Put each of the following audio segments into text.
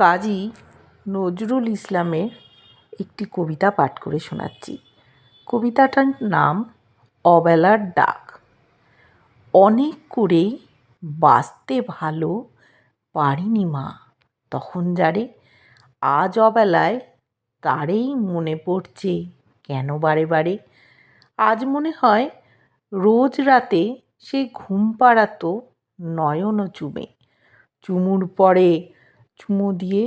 কাজী নজরুল ইসলামের একটি কবিতা পাঠ করে শোনাচ্ছি। কবিতাটার নাম অবেলার ডাক। অনেক করে বাঁচতে ভালো পারিনি মা। তখন যারে আজ অবেলায় তারেই মনে পড়ছে কেন বারে বারে। আজ মনে হয় রোজ রাতে সে ঘুম পাড়াতো নয়ন চুমে। চুমুর পরে চুমু দিয়ে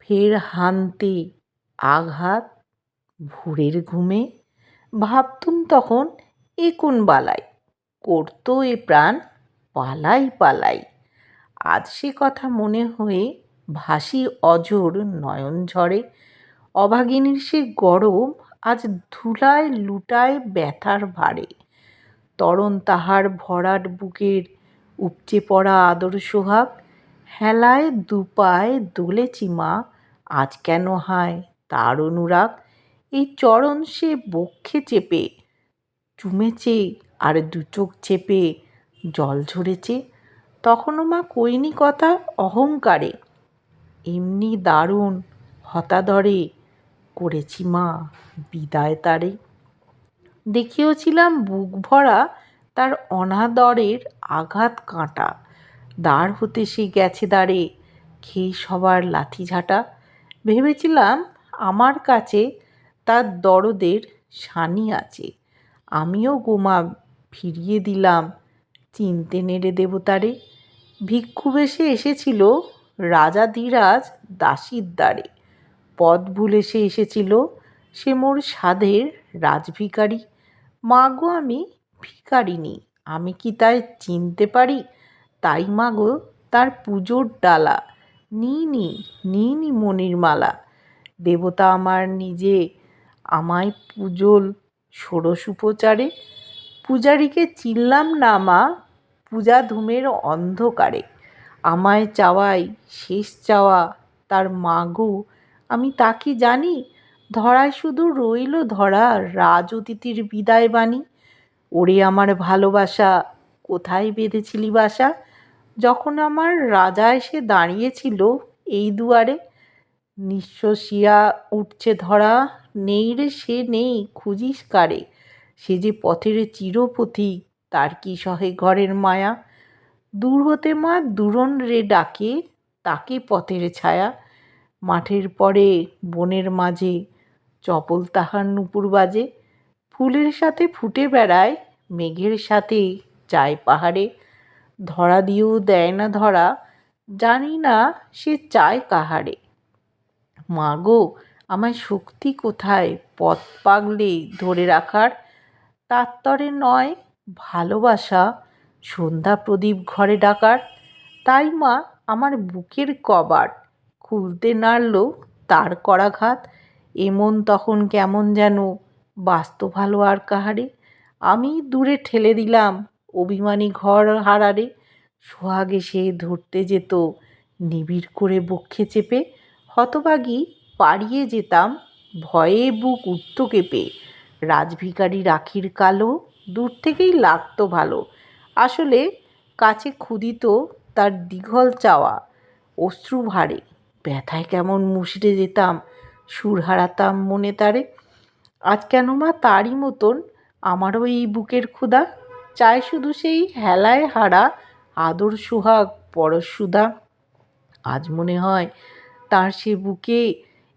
ফের হানতে আঘাত ভোরের ঘুমে। ভাবতুম তখন এ কোন বালাই? করতো এ প্রাণ পালাই পালাই। আজ সে কথা মনে হয়ে ভাসি অজর নয়ন ঝরে। অভাগিনীর সে গরম আজ ধুলায় লুটায় ব্যথার ভারে। তরণ তাহার ভরাট বুকের উপচে পড়া আদর সোহাগ হেলায় দুপায় দোলেছি মা আজ কেন হায় তার অনুরাগ? এই চরণ সে বক্ষে চেপে, চুমেছে আর দু চোখ চেপে, জল ঝরেছে। তখনও মা কইনি কথা অহংকারে। এমনি দারুণ হতাদরে করেছি মা বিদায় তারে। দেখিয়েছিলাম বুক ভরা তার অনাদরের আঘাত কাঁটা। দাঁড় হতে সে গেছে দাঁড়ে খেয়ে সবার লাথি ঝাঁটা। ভেবেছিলাম আমার কাছে তার দরদের সানি আছে। আমিও গোমা ফিরিয়ে দিলাম চিনতে নেড়ে দেবতারে। ভিক্ষু বেশে এসেছিল রাজা ধীরাজ দাসীর দ্বারে। পথ ভুলে সে এসেছিল সে মোর সাধের রাজভিকারী। মা গো আমি ভিকারিনী আমি কি তাই চিনতে পারি? তাই মা গো, তার পুজোর ডালা। নিইনি নিইনি মণির মালা। দেবতা আমার নিজে আমায় পুজোল ষোড়শ উপচারে। পূজারীকে চিনলাম না মা, পূজা ধূমের অন্ধকারে। আমায় চাওয়াই শেষ চাওয়া তার মা গো। আমি তা কি জানি? ধরায় শুধু রইল ধরা রাজ অতিথির বিদায় বাণী। ওরে আমার ভালোবাসা, কোথায় বেঁধেছিলি বাসা? যখন আমার রাজা এসে দাঁড়িয়েছিল এই দুয়ারে নিঃশ্বাসিয়া উঠছে ধরা, নেই রে সে নেই, খুঁজিস কারে? সে যে পথের চিরপথিক তার কি সহে ঘরের মায়া? দূর হতে মা দূরণ রে ডাকে, তাকে পথের ছায়া। মাঠের পরে বনের মাঝে, চপল তাহার নুপুর বাজে। ফুলের সাথে ফুটে বেড়ায়, মেঘের সাথে যায় পাহাড়ে। ধরা দিয়েও দেয় না ধরা, জানি না সে চায় কাহারে। মা গো আমায় শক্তি কোথায় পথ পাগলে ধরে রাখার? তার তরে নয়, ভালোবাসা সন্ধ্যা প্রদীপ ঘরে ডাকার। তাই মা, আমার বুকের কবাট খুলতে নাড়ল তার করাঘাত। এমন তখন কেমন যেন বাস্ত ভালো আর কাহারে। আমি দূরে ঠেলে দিলাম অভিমানী ঘর হারারে সোহাগ এসে ধরতে যেত। নিবিড় করে বক্ষে চেপে হতভাগী পাড়িয়ে যেতাম ভয়ে বুক উঠত কেঁপে। রাজভিকারি রাখির কালো দূর থেকেই লাগতো ভালো। আসলে কাছে ক্ষুদিত তার দীঘল চাওয়া, অশ্রু ভারে। ব্যথায় কেমন মুষড়ে যেতাম, সুর হারাতাম মনে তারে। আজ কেন মা তারই মতন আমারও এই বুকের ক্ষুধা চায় শুধু সেই হেলায় হারা আদর সোহাগ পরশুধা আজ মনে হয় তার সে বুকে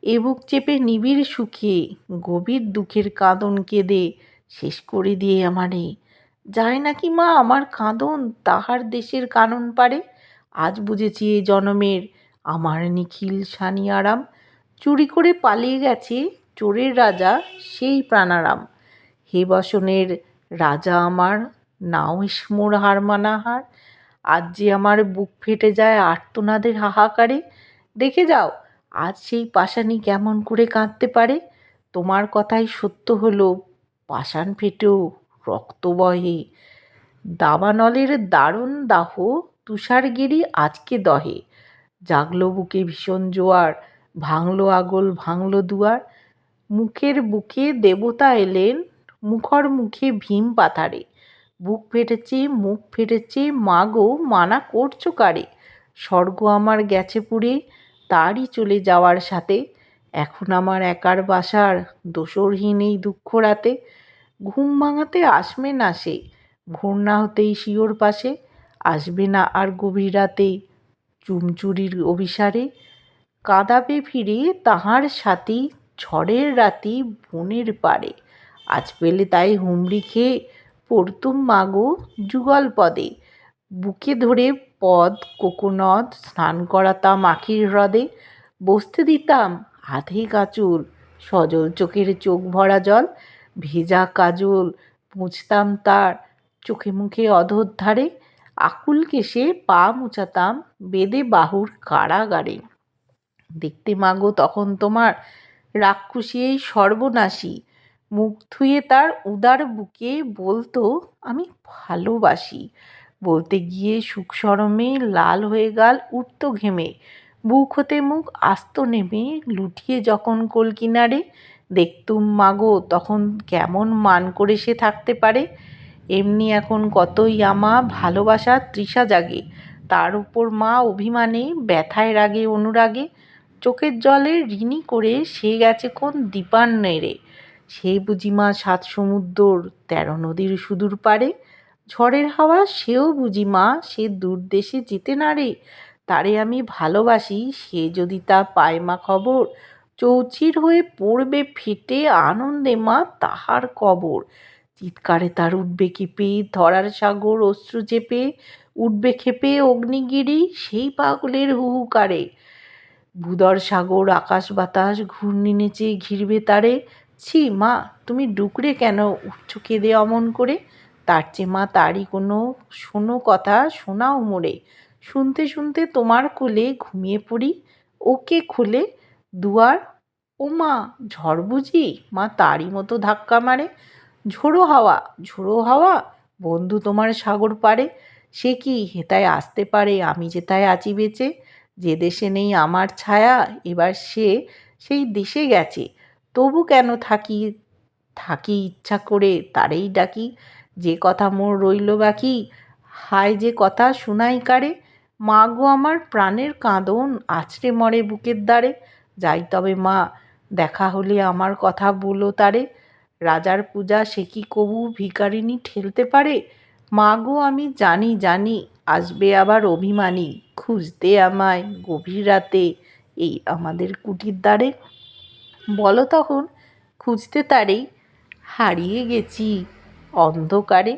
এ বুক চেপে নিবিড় সুখে গভীর দুঃখের কাঁদন কেঁদে শেষ করে দিয়ে আমারে। যায় নাকি মা আমার কাঁদন? তাহার দেশের কানন পারে। আজ বুঝেছি এ জনমের আমার নিখিল সানি আরাম। চুরি করে পালিয়ে গেছে চোরের রাজা সেই প্রাণারাম। হে বসনের রাজা আমার নাও মোর হার মানা হার। আজ যে আমার বুক ফেটে যায় আর্তনাদের হাহাকারে, দেখে যাও, আজ সেই পাষাণী কেমন করে কাঁদতে পারে? তোমার কথাই সত্য হলো, পাষাণ ফেটেও রক্ত বহে। দাবানলের দারুণ দাহ তুষারগিরি আজকে দহে। জাগলো বুকে ভীষণ জোয়ার, ভাঙলো আগল, ভাঙলো দুয়ার। মুখের বুকে দেবতা এলেন, মুখর মুখে ভীম পাথারে। বুক ফেটেছে, মুখ ফেটেছে, মা গো, মানা করছ কারে? স্বর্গ আমার গেছে পুড়ে তারই চলে যাওয়ার সাথে। এখন আমার একার বাসার দোসরহীন এই দুঃখ রাতে। ঘুম ভাঙাতে আসবে না সে ভোর না হতেই শিওর পাশে। আসবে না আর গভীর রাতে চুমচুরির অভিসারে। কাঁদাবে ফিরে তাহার সাথী, ঝড়ের রাতি বনের পাড়ে। আজ পেলে তাই হুমড়ি খেয়ে পড়তুম মাগো যুগল পদে। বুকে ধরে পদ, কোকোনদ, স্নান করাতাম আখির হ্রদে। বসতে দিতাম আধে কাচুল সজল চোখের চোখ ভরা জল। ভেজা কাজল মুছতাম তার চোখে মুখে অধর ধারে আকুল কেশে পা মুছাতাম বেদে বাহুর কারাগারে। দেখতে মাগো তখন তোমার রাক্ষসী এই সর্বনাশী। মুখ ধুয়ে তার উদার বুকে বলতো, আমি ভালোবাসি। বলতে গিয়ে সুখ সরমে লাল হয়ে গাল উঠত ঘেমে। বুক হতে মুখ আস্ত নেমে লুটিয়ে যখন কোল কিনারে, দেখতুম মাগো তখন কেমন মান করে সে থাকতে পারে? এমনি এখন কতই আমা ভালোবাসার তৃষা জাগে। তার উপর মা অভিমানে, ব্যথায় রাগে অনুরাগে। চোখের জলে ঋণী করে সে গেছে কোন দীপান্নেরে সেই বুঝি মা সাত সমুদ্রর তেরো নদীর সুদূর পারে। ঝড়ের হাওয়া, সেও বুঝি মা সে দূর দেশে যেতে না রে। তারে আমি ভালোবাসি, সে যদি তা পায় মা খবর। চৌচির হয়ে পড়বে ফেটে আনন্দে মা তাহার কবর। চিৎকারে তার উঠবে কেঁপে, ধরার সাগর অশ্রু চেপে। উঠবে খেপে অগ্নিগিরি, সেই পাগলের হুহুকারে। ভূদর সাগর, আকাশ বাতাস, ঘূর্ণি নেচে ঘিরবে তারে। ছি, মা, তুমি ডুকরে কেন উঠছো কেঁদে অমন করে? তার চেয়ে মা, তারই কোনো শোনো কথা শোনাও মোড়ে শুনতে শুনতে তোমার কোলে ঘুমিয়ে পড়ি। ওকে খুলে দুয়ার। ও মা, ঝড় বুঝি? মা, তারই মতো ধাক্কা মারে। ঝোড়ো হাওয়া ঝোড়ো হাওয়া? বন্ধু তোমার সাগর পারে সে কি হেতায় আসতে পারে? আমি যেথায় আছি বেঁচে। যে দেশে নেই আমার ছায়া, এবার সে সেই দেশে গেছে। তবু কেন থাকি? থাকি ইচ্ছা করে তারেই ডাকি। যে কথা মোর রইল বাকি, হায় যে কথা শুনাই কারে। মা গো আমার প্রাণের কাঁদন, আছড়ে মরে বুকের দ্বারে। যাই তবে মা, দেখা হলে আমার কথা বলো তারে। রাজার পূজা সে কি কবু ভিকারিনী ঠেলতে পারে? মা গো আমি জানি জানি, আসবে আবার অভিমানী। খুঁজতে আমায় গভীর রাতে এই আমাদের কুটির দ্বারে। বলো তখন খুঁজতে তারেই হারিয়ে গেছি অন্ধকারে।